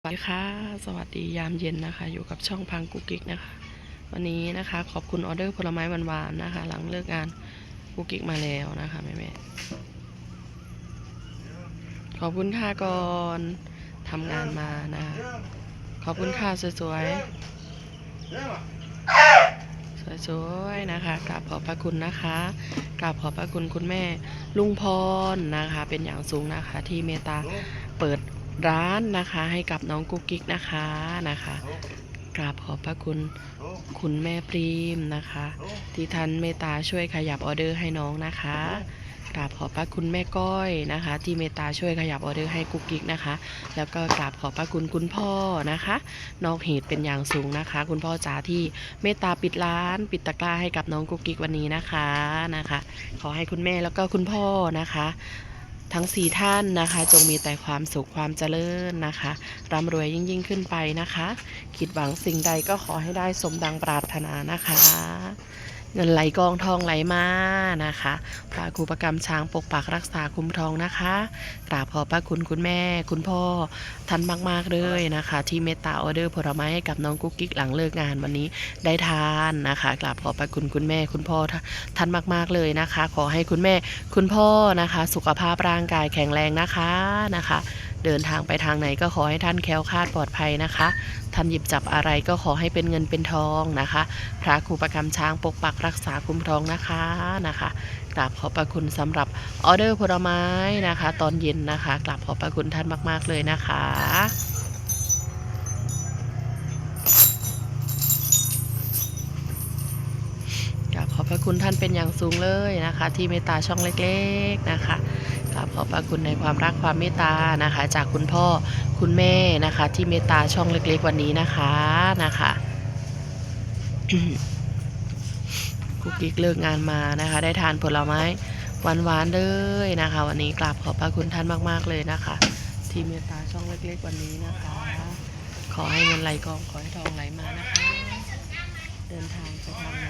สวัสดีค่ะ สวัสดียามเย็นนะคะ อยู่กับช่องพังกุกิกนะคะ วันนี้นะคะขอบคุณออเดอร์ผลไม้หวานๆนะคะ หลังเลิกงานกุกิกมาแล้วนะคะแม่แม่ๆขอบคุณค่ะก่อนทำงานมานะคะขอบคุณค่ะสวยๆสวยๆนะคะกราบขอบพระคุณนะคะกราบขอบพระคุณคุณแม่ลุงพรนะคะ เป็นอย่างสูงนะคะ ที่เมตตาเปิด ร้านนะคะให้กับน้องกุ๊กกิ๊กนะคะนะคะกราบขอบพระคุณคุณแม่ปรีมนะคะ ที่ท่านเมตตาช่วยขยับออเดอร์ให้น้องนะคะกราบขอบพระคุณแม่ก้อยนะคะ ที่เมตตาช่วยขยับออเดอร์ให้กุ๊กกิ๊กนะคะ แล้วก็กราบขอบพระคุณคุณพ่อนะคะ นอกเหตุเป็นอย่างสูงนะคะ คุณพ่อจ๋าที่เมตตาปิดร้าน ปิดตะกร้าให้กับน้องกุ๊กกิ๊กวันนี้นะคะนะคะ ขอให้คุณแม่แล้วก็คุณพ่อนะคะ ทั้งสี่ท่านนะคะ จงมีแต่ความสุขความเจริญนะคะร่ำรวยยิ่งยิ่งขึ้นไปนะคะ คิดหวังสิ่งใดก็ขอให้ได้สมดังปรารถนานะคะ เงินไหลกองทองไหลมานะคะ พระครูประกรรมช้างปกปักรักษาคุ้มครองนะคะกราบขอบพระคุณคุณแม่ คุณพ่อท่านมาก ๆ เลยนะคะ ที่เมตตาออเดอร์ผลไม้ให้กับน้องกุ๊กกิ๊กหลังเลิกงานวันนี้ได้ทานนะคะกราบขอบพระคุณคุณแม่คุณพ่อท่านมาก ๆ เลยนะคะ ขอให้คุณแม่คุณพ่อนะคะ สุขภาพร่างกายแข็งแรงนะคะนะคะ เดินทางไปทางไหนก็ขอให้ท่านแคล้วคลาดปลอดภัยนะคะท่าหยิบจับอะไรก็ขอให้เป็นเงินเป็นทองนะคะ พระครูประกรรมช้างปกปักรักษาคุ้มครองนะคะนะคะกราบขอบพระคุณสำหรับออเดอร์ผลไม้นะคะ ตอนเย็นนะคะกราบขอบพระคุณท่านมาก ๆ เลยนะคะกราบขอบพระคุณท่านเป็นอย่างสูงเลยนะคะ ที่เมตตาช่องเล็ก ๆนะคะ ราบขอบพระคุณในความรักความเมตตานะคะ จากคุณพ่อคุณแม่นะคะ ที่เมตตาช่องเล็กๆวันนี้นะคะนะคะกุ๊กกิ๊กเลิกงานมานะคะ ได้ทานผลไม้หวานๆเลยนะคะ วันนี้กราบขอบพระคุณท่านมาก ๆเลยนะคะ ที่เมตตาช่องเล็กๆวันนี้นะคะ ขอให้เงินไหลกองขอให้ทองไหลมานะคะ เดินทางไปทางไหน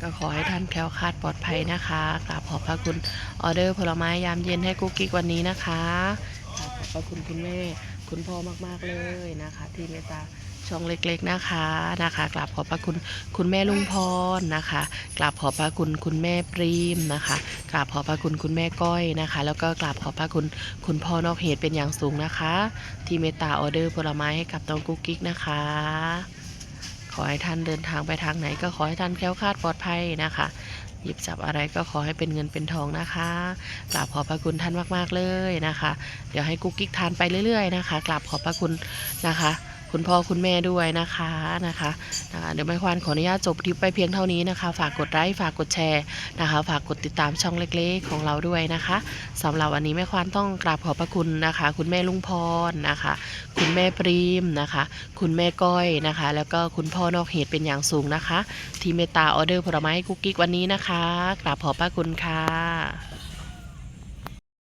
ก็ขอให้ท่านแคล้วคลาดปลอดภัยนะคะกราบขอบพระคุณออเดอร์ผลไม้ยามเย็นให้กุ๊กกิ๊กวันนี้นะคะกราบขอบพระคุณคุณแม่คุณพ่อมากๆเลยนะคะ ที่เมตตาช่องเล็กๆนะคะนะคะกราบขอบพระคุณคุณแม่ลุงพรนะคะกราบขอบพระคุณคุณแม่ปรีมนะคะกราบขอบพระคุณคุณแม่ก้อยนะคะ แล้วก็กราบขอบพระคุณคุณพ่อนอกเหตุเป็นอย่างสูงนะคะ ที่เมตตาออเดอร์ผลไม้ให้กับน้องกุ๊กกิ๊กนะคะ ขอให้ท่านเดินทางไปทางไหน ก็ขอให้ท่านแคล้วคลาดปลอดภัยนะคะ หยิบจับอะไรก็ขอให้เป็นเงินเป็นทองนะคะกราบขอบพระคุณท่านมากๆเลยนะคะ เดี๋ยวให้กุ๊กกิ๊กทานไปเรื่อยๆนะคะกราบขอบพระคุณนะคะ คุณพ่อคุณแม่ด้วยนะคะนะคะนะคะเดี๋ยวไม่ควานขออนุญาตจบคลิปไปเพียงเท่านี้นะคะ ฝากกดไลค์ฝากกดแชร์นะคะ ฝากกดติดตามช่องเล็กๆ ของเราด้วยนะคะสำหรับวันนี้แม่ควานต้องกราบขอบพระคุณนะคะ คุณแม่ลุงพรนะคะ คุณแม่ปรีมนะคะ คุณแม่ก้อยนะคะ แล้วก็คุณพ่อนอกเหตุเป็นอย่างสูงนะคะ ที่เมตตาออเดอร์ผลไม้ให้กุ๊กกิ๊กวันนี้นะคะกราบขอบพระคุณค่ะ